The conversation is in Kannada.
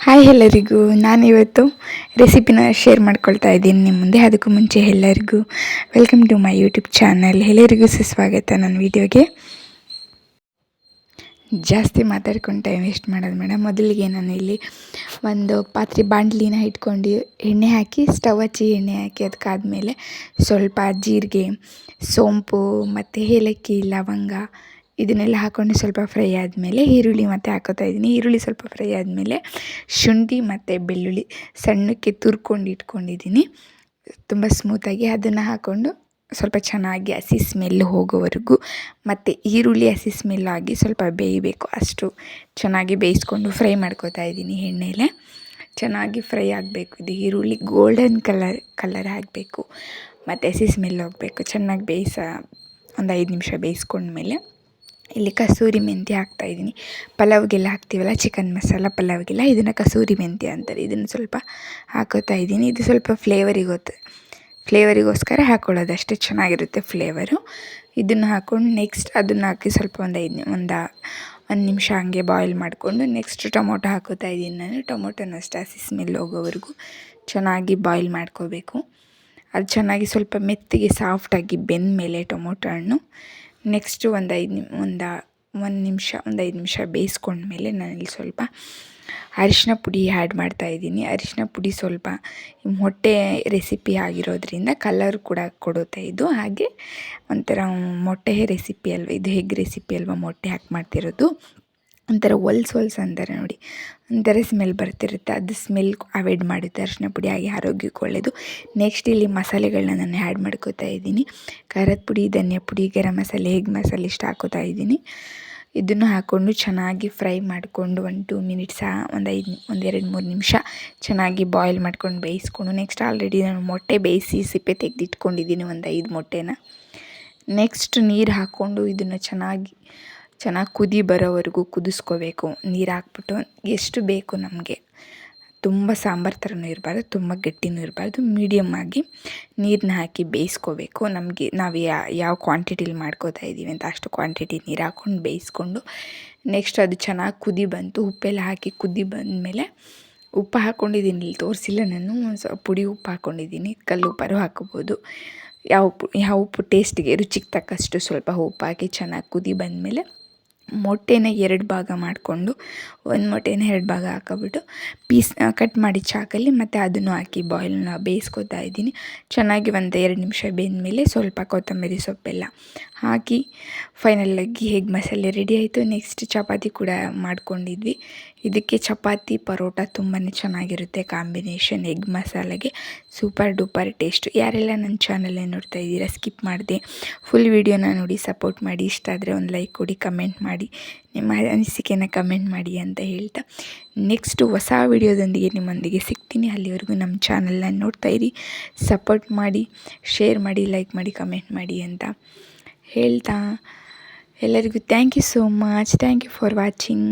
ಹಾಯ್ ಎಲ್ಲರಿಗೂ, ನಾನಿವತ್ತು ರೆಸಿಪಿನ ಶೇರ್ ಮಾಡ್ಕೊಳ್ತಾ ಇದ್ದೀನಿ ನಿಮ್ಮ ಮುಂದೆ. ಅದಕ್ಕೂ ಮುಂಚೆ ಎಲ್ಲರಿಗೂ welcome to my YouTube channel ಎಲ್ಲರಿಗೂ ಸುಸ್ವಾಗತ ನನ್ನ ವೀಡಿಯೋಗೆ. ಜಾಸ್ತಿ ಮಾತಾಡ್ಕೊಂಡು ಟೈಮ್ ವೇಸ್ಟ್ ಮಾಡೋದು ಮೇಡಮ್ ಮೊದಲಿಗೆ ನಾನು ಇಲ್ಲಿ ಒಂದು ಪಾತ್ರೆ ಬಾಂಡ್ಲಿನ ಇಟ್ಕೊಂಡು ಎಣ್ಣೆ ಹಾಕಿ ಸ್ಟವ್ ಹಚ್ಚಿ ಎಣ್ಣೆ ಹಾಕಿ ಅದಕ್ಕಾದಮೇಲೆ ಸ್ವಲ್ಪ ಜೀರಿಗೆ, ಸೋಂಪು, ಮತ್ತು ಏಲಕ್ಕಿ, ಲವಂಗ ಇದನ್ನೆಲ್ಲ ಹಾಕ್ಕೊಂಡು ಸ್ವಲ್ಪ ಫ್ರೈ ಆದಮೇಲೆ ಈರುಳ್ಳಿ ಮತ್ತು ಹಾಕೋತಾ ಇದ್ದೀನಿ. ಈರುಳ್ಳಿ ಸ್ವಲ್ಪ ಫ್ರೈ ಆದಮೇಲೆ ಶುಂಠಿ ಮತ್ತು ಬೆಳ್ಳುಳ್ಳಿ ಸಣ್ಣಕ್ಕೆ ತುರ್ಕೊಂಡು ಇಟ್ಕೊಂಡಿದ್ದೀನಿ. ತುಂಬ ಸ್ಮೂತಾಗಿ ಅದನ್ನು ಹಾಕ್ಕೊಂಡು ಸ್ವಲ್ಪ ಚೆನ್ನಾಗಿ ಹಸಿ ಸ್ಮೆಲ್ ಹೋಗೋವರೆಗೂ ಮತ್ತು ಈರುಳ್ಳಿ ಹಸಿ ಸ್ಮೆಲ್ ಆಗಿ ಸ್ವಲ್ಪ ಬೇಯಬೇಕು. ಅಷ್ಟು ಚೆನ್ನಾಗಿ ಬೇಯಿಸ್ಕೊಂಡು ಫ್ರೈ ಮಾಡ್ಕೋತಾ ಇದ್ದೀನಿ ಎಣ್ಣೆಲೆ. ಚೆನ್ನಾಗಿ ಫ್ರೈ ಆಗಬೇಕು. ಇದು ಈರುಳ್ಳಿ ಗೋಲ್ಡನ್ ಕಲರ್ ಕಲರ್ ಆಗಬೇಕು. ಮತ್ತು ಹಸಿ ಸ್ಮೆಲ್ ಹೋಗಬೇಕು ಚೆನ್ನಾಗಿ ಬೇಯಿಸ ಒಂದು ಐದು ನಿಮಿಷ ಬೇಯಿಸ್ಕೊಂಡ್ಮೇಲೆ. ಇಲ್ಲಿ ಕಸೂರಿ ಮೆಂತ್ಯ ಹಾಕ್ತಾಯಿದ್ದೀನಿ ಪಲಾವ್ಗೆಲ್ಲ ಹಾಕ್ತೀವಲ್ಲ ಚಿಕನ್ ಮಸಾಲ ಪಲಾವ್ಗೆಲ್ಲ, ಇದನ್ನು ಕಸೂರಿ ಮೆಂತ್ಯ ಅಂತಾರೆ. ಇದನ್ನು ಸ್ವಲ್ಪ ಹಾಕೋತಾ ಇದ್ದೀನಿ. ಇದು ಸ್ವಲ್ಪ ಫ್ಲೇವರಿಗೆ ಫ್ಲೇವರಿಗೋಸ್ಕರ ಹಾಕ್ಕೊಳ್ಳೋದು ಅಷ್ಟೇ ಚೆನ್ನಾಗಿರುತ್ತೆ ಫ್ಲೇವರು ಇದನ್ನು ಹಾಕ್ಕೊಂಡು ನೆಕ್ಸ್ಟ್ ಅದನ್ನು ಹಾಕಿ ಸ್ವಲ್ಪ ಒಂದು ಐದು ಒಂದು ಒಂದು ನಿಮಿಷ ಹಾಗೆ ಬಾಯ್ಲ್ ಮಾಡಿಕೊಂಡು ನೆಕ್ಸ್ಟ್ ಟೊಮೊಟೊ ಹಾಕೋತಾ ಇದ್ದೀನಿ ನಾನು. ಟೊಮೊಟೊನ ಅಷ್ಟೇ, ಹಸಿ ಸ್ಮೆಲ್ ಹೋಗೋವರೆಗೂ ಚೆನ್ನಾಗಿ ಬಾಯ್ಲ್ ಮಾಡ್ಕೋಬೇಕು. ಅದು ಚೆನ್ನಾಗಿ ಸ್ವಲ್ಪ ಮೆತ್ತಿಗೆ ಸಾಫ್ಟಾಗಿ ಬೆಂದ ಮೇಲೆ ಟೊಮೊಟೊ ಹಣ್ಣು. ನೆಕ್ಸ್ಟು ಒಂದು ಐದು ನಿಮ್, ಒಂದು ಒಂದು ನಿಮಿಷ, ಒಂದು ಐದು ನಿಮಿಷ ಬೇಯಿಸ್ಕೊಂಡ್ಮೇಲೆ ನಾನಿಲ್ಲಿ ಸ್ವಲ್ಪ ಅರಿಶಿನ ಪುಡಿ ಆ್ಯಡ್ ಮಾಡ್ತಾಯಿದ್ದೀನಿ ಅರಿಶಿನ ಪುಡಿ ಸ್ವಲ್ಪ ಮೊಟ್ಟೆ ರೆಸಿಪಿ ಆಗಿರೋದ್ರಿಂದ ಕಲರ್ ಕೂಡ ಕೊಡುತ್ತೆ ಇದು. ಹಾಗೆ ಒಂಥರ ಮೊಟ್ಟೆ ರೆಸಿಪಿ ಅಲ್ವ, ಇದು ಹೆಗ್ ರೆಸಿಪಿ ಅಲ್ವಾ ಮೊಟ್ಟೆ ಹಾಕಿ ಮಾಡ್ತಿರೋದು. ಒಂಥರ ಹೊಲ್ಸು ಹೊಲ್ಸು ಅಂತಾರೆ ನೋಡಿ. ಒಂಥರ ಸ್ಮೆಲ್ ಬರ್ತಿರುತ್ತೆ. ಅದು ಸ್ಮೆಲ್ ಅವಾಯ್ಡ್ ಮಾಡುತ್ತೆ ಅರಿಶಿನ ಪುಡಿ ಆಗಿ ಆರೋಗ್ಯಕ್ಕೆ ಒಳ್ಳೆಯದು ನೆಕ್ಸ್ಟ್ ಇಲ್ಲಿ ಮಸಾಲೆಗಳನ್ನ ನಾನು ಆ್ಯಡ್ ಮಾಡ್ಕೋತಾ ಇದ್ದೀನಿ. ಖಾರದ ಪುಡಿ, ಧನ್ಯ ಪುಡಿ, ಗರಂ ಮಸಾಲೆ ಹೇಗೆ ಮಸಾಲೆ ಇಷ್ಟು ಹಾಕೋತಾ ಇದ್ದೀನಿ. ಇದನ್ನು ಹಾಕ್ಕೊಂಡು ಚೆನ್ನಾಗಿ ಫ್ರೈ ಮಾಡಿಕೊಂಡು ಒಂದು ಟೂ ಮಿನಿಟ್ಸ ಒಂದು ಐದು ಒಂದು ಎರಡು ಮೂರು ನಿಮಿಷ ಚೆನ್ನಾಗಿ ಬಾಯ್ಲ್ ಮಾಡ್ಕೊಂಡು ಬೇಯಿಸ್ಕೊಂಡು ನೆಕ್ಸ್ಟ್ ಆಲ್ರೆಡಿ ನಾನು ಮೊಟ್ಟೆ ಬೇಯಿಸಿ ಸಿಪ್ಪೆ ತೆಗೆದಿಟ್ಕೊಂಡಿದ್ದೀನಿ ಒಂದು ಐದು ಮೊಟ್ಟೆನ. ನೆಕ್ಸ್ಟ್ ನೀರು ಹಾಕ್ಕೊಂಡು ಇದನ್ನು ಚೆನ್ನಾಗಿ ಚೆನ್ನಾಗಿ ಕುದಿ ಬರೋವರೆಗೂ ಕುದಿಸ್ಕೋಬೇಕು. ನೀರು ಹಾಕ್ಬಿಟ್ಟು ಎಷ್ಟು ಬೇಕು ನಮಗೆ. ತುಂಬ ಸಾಂಬಾರು ಥರನೂ ಇರಬಾರ್ದು, ತುಂಬ ಗಟ್ಟಿನೂ ಇರಬಾರ್ದು. ಮೀಡಿಯಮ್ ಆಗಿ ನೀರನ್ನ ಹಾಕಿ ಬೇಯಿಸ್ಕೋಬೇಕು. ನಮಗೆ ನಾವು ಯಾವ ಕ್ವಾಂಟಿಟಿಲಿ ಮಾಡ್ಕೋತಾ ಇದ್ದೀವಿ ಅಂತ ಅಷ್ಟು ಕ್ವಾಂಟಿಟಿ ನೀರು ಹಾಕ್ಕೊಂಡು ಬೇಯಿಸ್ಕೊಂಡು ನೆಕ್ಸ್ಟ್ ಅದು ಚೆನ್ನಾಗಿ ಕುದಿ ಬಂತು. ಉಪ್ಪೆಲ್ಲ ಹಾಕಿ ಕುದಿ ಬಂದಮೇಲೆ ಉಪ್ಪು ಹಾಕ್ಕೊಂಡಿದ್ದೀನಿ ಇಲ್ಲಿ ತೋರಿಸಿಲ್ಲ ನಾನು. ಸ್ವಲ್ಪ ಪುಡಿ ಉಪ್ಪು ಹಾಕ್ಕೊಂಡಿದ್ದೀನಿ ಕಲ್ಲು ಉಪ್ಪಾರು ಹಾಕೋಬೋದು. ಯಾವ ಉಪ್ಪು ಯಾವ ಉಪ್ಪು ಟೇಸ್ಟಿಗೆ ರುಚಿಗೆ ತಕ್ಕಷ್ಟು ಸ್ವಲ್ಪ ಉಪ್ಪು ಹಾಕಿ ಚೆನ್ನಾಗಿ ಕುದಿ ಬಂದಮೇಲೆ ಮೊಟ್ಟೆನ ಎರಡು ಭಾಗ ಮಾಡಿಕೊಂಡು, ಒಂದು ಮೊಟ್ಟೆನ ಎರಡು ಭಾಗ ಹಾಕೋಬಿಟ್ಟು ಪೀಸ್ ಕಟ್ ಮಾಡಿ ಚಾಕಲ್ಲಿ ಮತ್ತು ಅದನ್ನು ಹಾಕಿ ಬಾಯ್ಲ್ನ ಬೇಯಿಸ್ಕೊತಾ ಇದ್ದೀನಿ. ಚೆನ್ನಾಗಿ ಒಂದು ಎರಡು ನಿಮಿಷ ಬೆಂದಮೇಲೆ ಸ್ವಲ್ಪ ಕೊತ್ತಂಬರಿ ಸೊಪ್ಪೆಲ್ಲ ಹಾಕಿ ಆಗಿ ಹೇಗೆ ಮಸಾಲೆ ರೆಡಿ ಆಯಿತು. ನೆಕ್ಸ್ಟ್ ಚಪಾತಿ ಕೂಡ ಮಾಡ್ಕೊಂಡಿದ್ವಿ. ಇದಕ್ಕೆ ಚಪಾತಿ ಪರೋಟ ತುಂಬಾ ಚೆನ್ನಾಗಿರುತ್ತೆ ಕಾಂಬಿನೇಷನ್ ಎಗ್ ಮಸಾಲೆಗೆ ಸೂಪರ್ ಡೂಪರ್ ಟೇಸ್ಟ್ ಯಾರೆಲ್ಲ ನನ್ನ ಚಾನಲೇ ನೋಡ್ತಾ ಇದ್ದೀರಾ ಸ್ಕಿಪ್ ಮಾಡಿದೆ. ಫುಲ್ ವೀಡಿಯೋನ ನೋಡಿ ಸಪೋರ್ಟ್ ಮಾಡಿ. ಇಷ್ಟ ಆದರೆ ಒಂದು ಲೈಕ್ ಕೊಡಿ ಕಮೆಂಟ್ ಮಾಡಿ. ನಿಮ್ಮ ಅನಿಸಿಕೆನ ಕಮೆಂಟ್ ಮಾಡಿ ಅಂತ ಹೇಳ್ತಾ. ನೆಕ್ಸ್ಟು ಹೊಸ ವಿಡಿಯೋದೊಂದಿಗೆ ನಿಮ್ಮೊಂದಿಗೆ ಸಿಗ್ತೀನಿ. ಅಲ್ಲಿವರೆಗೂ ನಮ್ಮ ಚಾನಲ್ನ ನೋಡ್ತಾ ಇರಿ. ಸಪೋರ್ಟ್ ಮಾಡಿ ಶೇರ್ ಮಾಡಿ ಲೈಕ್ ಮಾಡಿ ಕಮೆಂಟ್ ಮಾಡಿ ಅಂತ. ಹೇಳ್ತಾ ಎಲ್ಲರಿಗೂ thank you so much thank you for watching